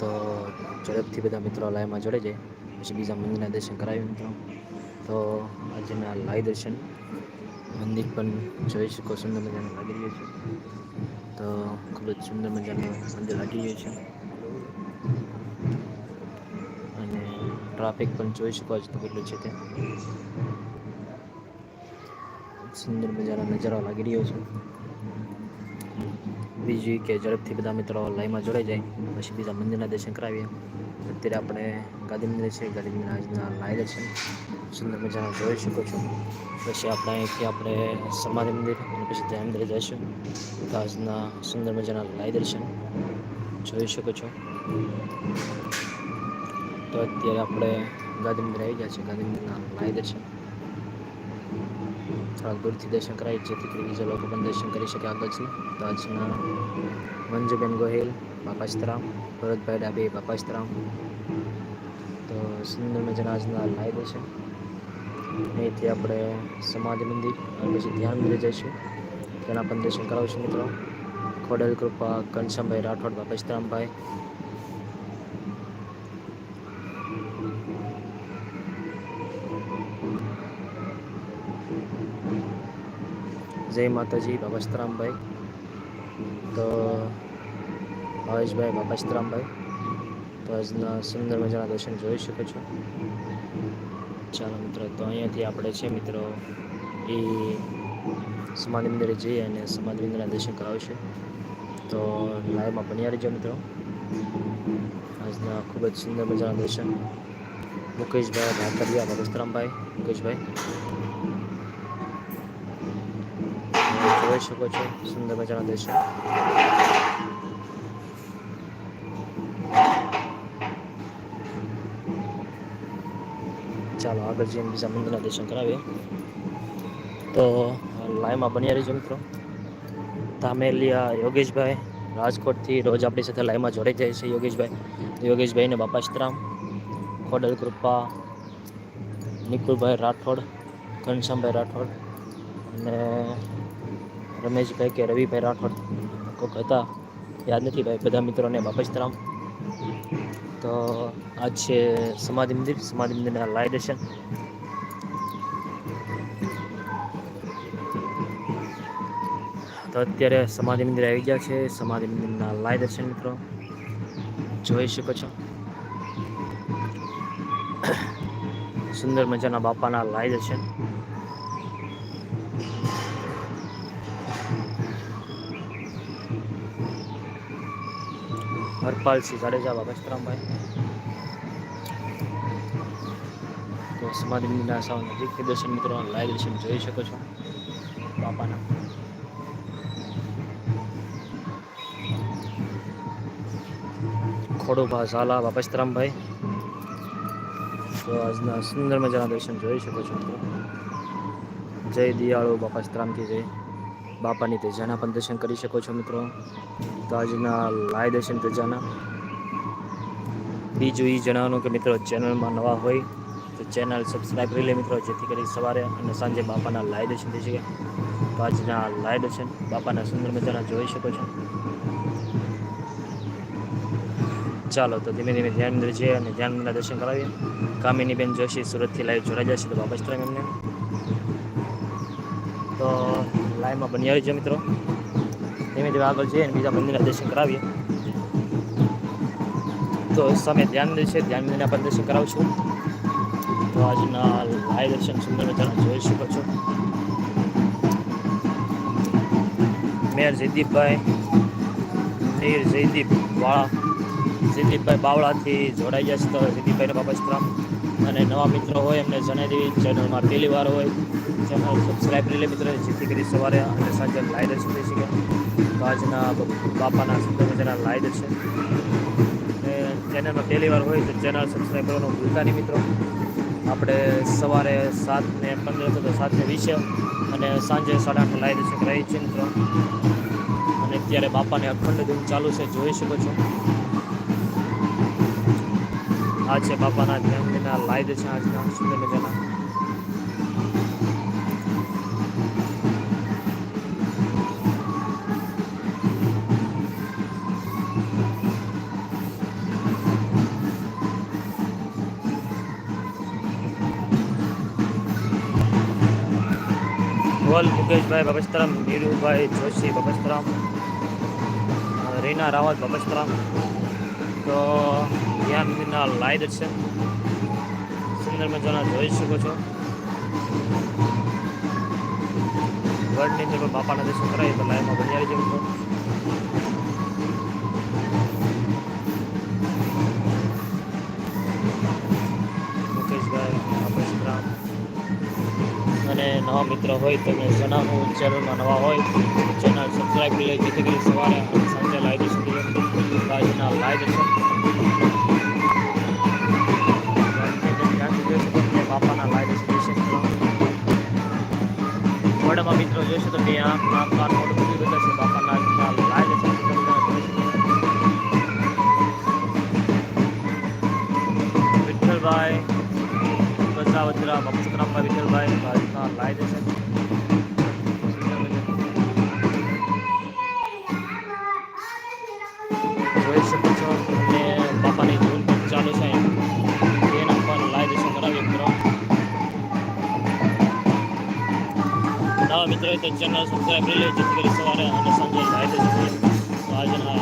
તો ઝડપથી બધા મિત્રો લાઈવમાં જોડે જાય. પછી બીજા મંદિરના દર્શન કરાવ્યું મિત્રો. તો આજના લાઈવ દર્શન મંદિર પણ જોઈ શકો, સુંદર મજાનું લાગી રહ્યું છે. તો ખૂબ જ સુંદર મજાનું મંદિર લાગી રહ્યું છે. અને ટ્રાફિક પણ જોઈ શકો છો કેટલું છે તે સુંદર મજાનો નજારો લાગી રહ્યો છે. બીજું કે ઝડપથી બધા મિત્રો લાઈનમાં જોડાઈ જાય, પછી બીજા મંદિરના દર્શન કરાવીએ. અત્યારે આપણે ગાંધી મંદિર છે, ગાંધી મંદિર આજના લાઈ દર્શન સુંદર મજાના જોઈ શકો છો. પછી આપણે અહીંથી આપણે સમાધિ મંદિર અને પછી ધ્યાન મંદિર જઈશું. આજના સુંદર મજાના લાઈ દર્શન જોઈ શકો છો. તો અત્યારે આપણે ગાંધી મંદિર આવી ગયા છે, ગાંધી મંદિરના લાઈ દર્શન. થોડાક દર્શન કરાય, જેથી કરી બીજા લોકો પણ દર્શન કરી શકે આગળથી તો આજના મંજુબેન ગોહિલ બાપાસ્તરામ ભરતભાઈ ડાબે બાપાસ્તરામ તો સુંદર મજાના આજના લાઈવ છે અહીંથી આપણે સમાધિ મંદિર, અને પછી ધ્યાન મંદિર જઈશું. તેના પણ દર્શન કરાવશું મિત્રો. ખોડલ કૃપા, ઘનશ્યામભાઈ રાઠોડ બાપસ્તરામભાઈ જય માતાજી બાબાશ્રામભાઈ તો ભાવેશભાઈ બાબાશ્રામભાઈ તો આજના સુંદર મજાના દર્શન જોઈ શકો છો. ચાલો મિત્રો, તો અહીંયાથી આપણે છે મિત્રો, એ સમાધિ મંદિરે જઈએ અને સમાધિ મંદિરના દર્શન કરાવશે. તો લાઈવમાં બન્યા રહેજો મિત્રો. આજના ખૂબ જ સુંદર મજાના દર્શન. મુકેશભાઈ ભાતરિયા બાબસ્તરામભાઈ મુકેશભાઈ. જોઈ શકો છો, સુંદર મજાના દર્શન ચાલો, આગળ જઈને બીજા મંદિરના દર્શન કરાવીએ. તો લાઈવમાં બન્યા રહીજો મિત્રો. ધામેલિયા, યોગેશભાઈ, રાજકોટથી રોજ આપણી સાથે લાઈવમાં જોડાઈ જાય છે યોગેશભાઈ. યોગેશભાઈને બાપા બાપાશ્રામ ખોડલ કૃપા, નિકુલભાઈ રાઠોડ, ઘનશ્યામભાઈ રાઠોડ અને રમેશભાઈ કે રવિભાઈ રાઠોડ કોઈક હતા, યાદ નથી ભાઈ, બધા મિત્રોને બાપસ્તરામ તો આજ છે સમાધિ મંદિર, સમાધિ મંદિરના લાઈવ દર્શન. તો અત્યારે સમાધિ મંદિર આવી ગયા છે, સમાધિ મંદિરના લાઈવ દર્શન મિત્રો. જોઈ શકો છો. સુંદર મજાના બાપાના લાઈવ દર્શન. હરપાલસિંહ જાડેજા બાબસ્તરામભાઈ તો સમાધિ મંદિરના સાવ નજીકથી દર્શન મિત્રો લાઈવ દર્શન જોઈ શકો છો. બાપાના. ખોડોભા ઝાલા બાપસ્તરામભાઈ તો આજના સુંદર મજાના દર્શન જોઈ શકો છો જય દિયાળો બાપસ્તરામ કી જય. બાપાની તેજાના પણ દર્શન કરી શકો છો મિત્રો. તો આજના લાય દર્શન તેજાના બીજું એ જણાવવાનું કે મિત્રો ચેનલમાં નવા હોય તો ચેનલ સબસ્ક્રાઈબ કરી લે મિત્રો, જેથી કરી સવારે અને સાંજે બાપાના લાય દર્શન થઈ શકે. તો આજના લાય દર્શન બાપાના સુંદર મજાના જોઈ શકો છો. ચાલો, તો ધીમે ધીમે ધ્યાન મંદિર જઈએ અને ધ્યાન દર્શન કરાવીએ. કામિનીબેન જોશી સુરતથી લાઈવ જોડાઈ જશે તો બાપા એમને. લાઈવમાં બની આવી છે મિત્રો. ધીમે ધીમે આગળ જઈએ બીજા મંદિરના દર્શન કરાવીએ. તો સામે ધ્યાન છે, ધ્યાન મંદિરના પણ દર્શન કરાવું છું. તો આજના લાઈવ દર્શન સુંદર મજાના જોઈ શકો છો. મેયર જયદીપભાઈ, મેયર જયદીપ વાળા, જયદીપભાઈ બાવળાથી જોડાઈ જશે તો જયદીપભાઈને બાબા અને નવા મિત્રો હોય એમને જણાવી દેવી ચેનલમાં પહેલી વાર હોય. ચેનલ સબસ્ક્રાઈબ કરી લે મિત્રો, જેથી કરી સવારે અને સાંજે લાઈ દર્શન થઈ શકે. તો આજના બાપાના સુંદર મજાના લાઈ દર્શન ચેનલમાં પહેલી વાર હોય તો ચેનલ સબસ્ક્રાઈબ કરવાનું ભૂલતા નહીં મિત્રો. આપણે સવારે સાત ને પંદર તો સાત ને વીસે અને સાંજે સાડા આઠ લાઈ દર્શન કરાવી છે મિત્રો. અને અત્યારે બાપાને અખંડ ધૂમ ચાલુ છે, જોઈ શકો છો. આ છે બાપાના ધ્યાનના લાઈ છે આજના. સુંદર મજાના ગોલ મુકેશભાઈ બબસ્તરામ નીરુભાઈ જોશી બબસ્તરામ રીના રાવત બબસ્તરામ તો ધ્યાન મંદિરના લાઈ દર્શન સુંદર મજાના જોઈ શકો છો. વર્ડની અંદર બાપાના દર્શન કરાય તો લાઈવમાં બજારી જવું નવા મિત્ર હોય તમે જણાવો ચેનલમાં નવા હોય, ચેનલ સબસ્ક્રાઈબ કરી લે જેથી કરી સવારે સાંજે લાવી દર્શન બાજુના લાઈવ દર્શન બાપાના લાઈવ વડમાં મિત્રો જોશો તો ત્યાં નામ કાન મોટું બધું છે. બાપાના લાઈવ છે. વિઠ્ઠલભાઈ ગજાવજરા બાપસ્તરામભાઈ વિઠ્ઠલભાઈ ભાજપના લાઈ દેશે જોઈ શકો છો અને બાપાની ધૂન પણ ચાલુ છે. એના પણ લાઈવ દર્શન કરાવીએ મિત્રો. નવા મિત્રો તો ચેનલ સબસ્ક્રાઈબ કરી લે સવારે અને સાંજે દર્શન જોઈએ આજના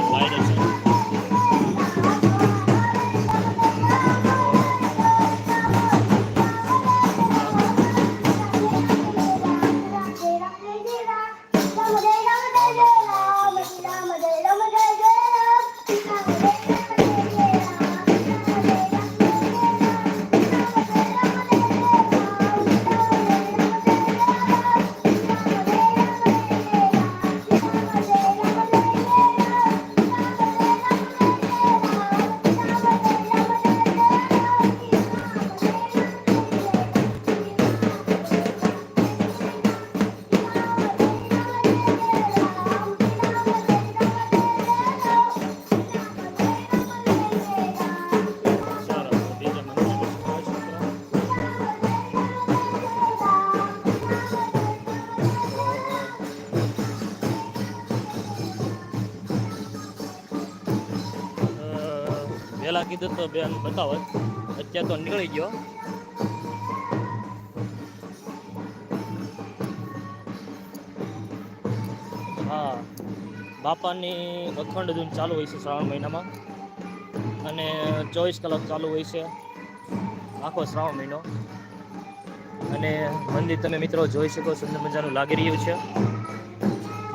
વહેલા કીધું તો બેન બતાવો. અત્યારે તો નીકળી ગયો. હા, બાપાની અખંડ ધૂન ચાલુ હોય છે શ્રાવણ મહિનામાં. અને ચોવીસ કલાક ચાલુ હોય છે આખો શ્રાવણ મહિનો. અને મંદિર તમે મિત્રો જોઈ શકો સુંદર મજાનું લાગી રહ્યું છે.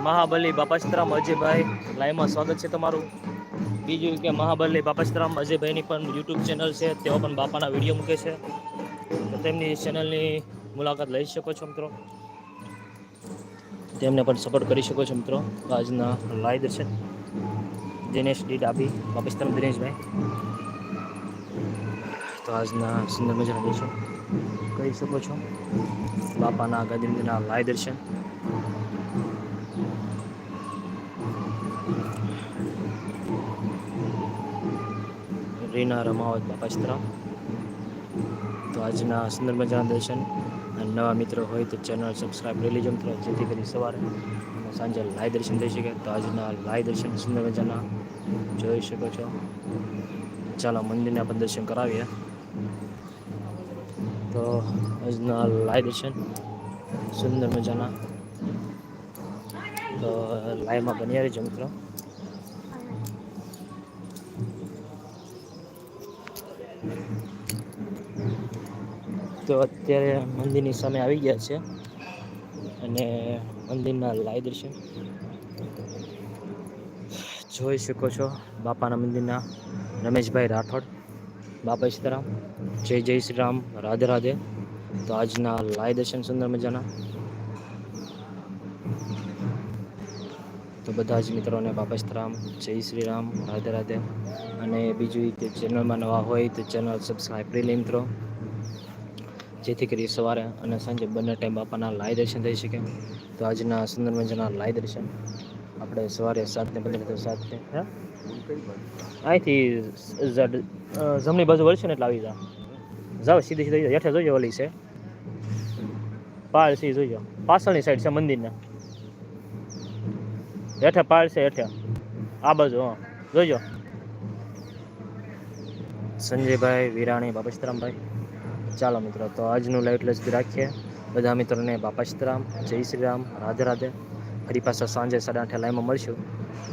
મહાબલી બાપાસ્તરામ અજયભાઈ લાઈવમાં સ્વાગત છે તમારું. બીજું કે મહાબલી બાપાસ્તરામ અજયભાઈની પણ યુટ્યુબ ચેનલ છે, તેઓ પણ બાપાના વીડિયો મૂકે છે. તો તેમની ચેનલની મુલાકાત લઈ શકો છો મિત્રો. તેમને પણ સપોર્ટ કરી શકો છો મિત્રો. આજના લાઈ દર્શન દિનેશ ડી ડાબી બાપસ્તરામ દિનેશભાઈ. તો આજના સુંદર મજાના દર્શન કરી શકો છો. બાપાના ગાંધીના લાઈવ દર્શન. રીના રમાવત બાપાસ્તરામ તો આજના સુંદર મજાના દર્શન. અને નવા મિત્રો હોય તો ચેનલ સબસ્ક્રાઈબ કરી લેજો મિત્રો. જેથી કરી સવારે અને સાંજે લાઈવ દર્શન થઈ શકે. તો આજના લાઈવ દર્શન સુંદર મજાના જોઈ શકો છો. ચાલો મંદિરના પણ દર્શન કરાવીએ. તો આજના લાઈવ દર્શન સુંદર મજાના. તો લાઈવમાં બન્યા રહેજો મિત્રો. તો અત્યારે મંદિરની સામે આવી ગયા છે. અને મંદિરના લાઈ દર્શન. જોઈ શકો છો બાપાના મંદિરના રમેશભાઈ રાઠોડ, બાપા સીતારામ જય જય શ્રી રામ રાધે રાધે. તો આજના લાઈ દર્શન સુંદર મજાના. તો બધા જ મિત્રોને બાપા સીતારામ જય શ્રી રામ રાધે રાધે. અને બીજું કે ચેનલમાં નવા હોય તો ચેનલ સબસ્ક્રાઈબ કરી લે મિત્રો. જેથી કરી સવારે અને સાંજે બંને ટાઈમ બાપાના લાઈવ દર્શન થઈ શકે. તો આજના સુંદર મજાના લાઈવ દર્શન આપણે સવારે સાત ને પંદર તો સાત ને હે? અહીંથી ઝડ અ, જમણી બાજુ વળશે ને એટલે આવી જાઓ. જાઓ સીધી સીધી જાઓ. હેઠે જોજો ઓલી છે. પાળ સી જોજો. પાછળની સાઈડ છે મંદિરના. હેઠે પાળ છે હેઠે. આ બાજુ હા. જોજો. સંજયભાઈ વિરાણી બાપસ્તરામભાઈ ચાલો મિત્રો, તો આજનું લાઈવ એટલે રાખીએ. બધા મિત્રોને બાપા સીતરામ જય શ્રી રામ, રાધે રાધે. ફરી પાછા સાંજે સાડા આઠે લાઈવમાં મળશું.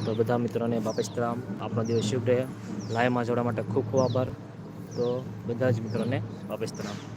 તો બધા મિત્રોને બાપા સીતરામ આપણો દિવસ શુભ રહે. લાઈવમાં જોડવા માટે ખૂબ ખૂબ આભાર. તો બધા જ મિત્રોને બાપા સીતરામ